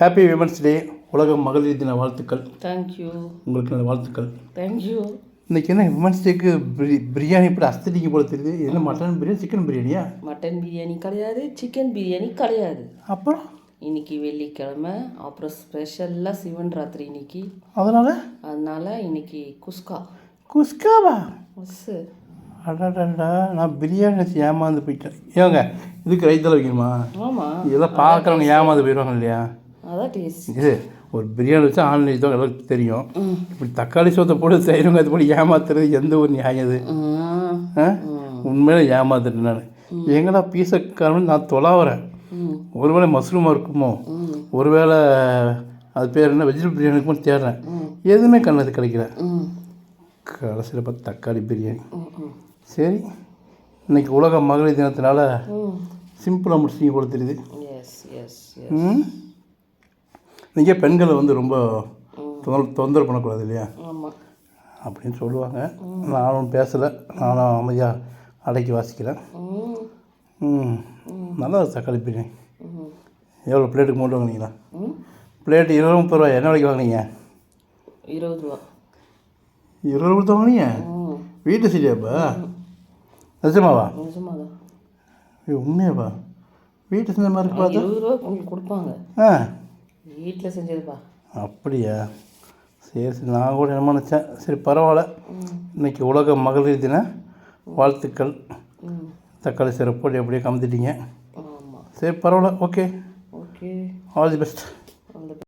Happy women's day உலக மகளிர் தின வாழ்த்துக்கள். தேங்க்யூ உங்களுக்கு நல்ல வாழ்த்துக்கள். தேங்க்யூ இன்றைக்கி என்ன விமன்ஸ் டேக்கு பிரி பிரியாணி இப்படி அஸ்தடிக்கு போல தெரியுது. என்ன மட்டன் பிரியாணி சிக்கன் பிரியாணியா? மட்டன் பிரியாணி கிடையாது சிக்கன் பிரியாணி கிடையாது. அப்புறம்? இன்னைக்கு வெள்ளிக்கிழமை அப்புறம் ஸ்பெஷலாக சிவன் ராத்திரி இன்னைக்கு. அதனால்? அதனால இன்னைக்கு குஸ்கா. குஸ்காவா? பஸ்ஸு அடாடாடா நான் பிரியாணி வச்சு ஏமாந்து போயிட்டேன். ஏங்க இதுக்கு ரைத்தில் வைக்கணுமா? ஆமாம் இதெல்லாம் பார்க்குறவங்க ஏமாந்து போயிடுவாங்க இல்லையா? டேஸ்ட் இது ஒரு பிரியாணி வச்சு ஆன்லைன் தான் எல்லாருக்கும் தெரியும். இப்படி தக்காளி சோத்தை போட்டு செய்கிறவங்க அது போல ஏமாத்துறது எந்த ஒரு நியாயம் இது? உண்மையில ஏமாத்துட்டேன் நான். எங்கடா பீசக்காரன் நான் தொலாவுறேன் ஒருவேளை மஷ்ரூமாக இருக்குமோ? ஒருவேளை அது பேர் என்ன? வெஜிடபிள் பிரியாணி இருக்குமோ தேடுறேன். எதுவுமே கண்ணது கிடைக்கல. கடைசியில் பார்த்து தக்காளி பிரியாணி. சரி. இன்னைக்கு உலக மகளிர் தினத்தினால சிம்பிளாக முடிச்சிங்க போல தெரியுது. எஸ் எஸ் எஸ் ம்? நீங்கள் பெண்களை வந்து ரொம்ப தொந்தரவு தொந்தரவு பண்ணக்கூடாது இல்லையா? அப்படின்னு சொல்லுவாங்க. நானும் பேசலை. நானும் அமைதியாக அடக்கி வாசிக்கிறேன். நல்லா தக்காளி பிரியாணி. எவ்வளோ பிளேட்டுக்கு மூட்டு வாங்கினீங்களா? பிளேட்டு இருபது முப்பது ரூபா. என்ன விலைக்கு வாங்கினீங்க? இருபது ரூபா. இருபது ரூபா வாங்கினீங்க? வீட்டு சரியாப்பா? நிஜமாவா? உண்மையாப்பா. வீட்டு செஞ்ச மாதிரி பார்த்தா. கொடுப்பாங்க. ஆ. வீட்டில் செஞ்சதுப்பா. அப்படியா? சரி சரி. நான் கூட என்ன நினச்சேன். சரி பரவாயில்ல. இன்னைக்கு உலக மகளிர் தின வாழ்த்துக்கள். தக்காளி சிறப்போடு எப்படியே கமந்துட்டீங்க சரி பரவாயில்ல. Okay. Okay. All the best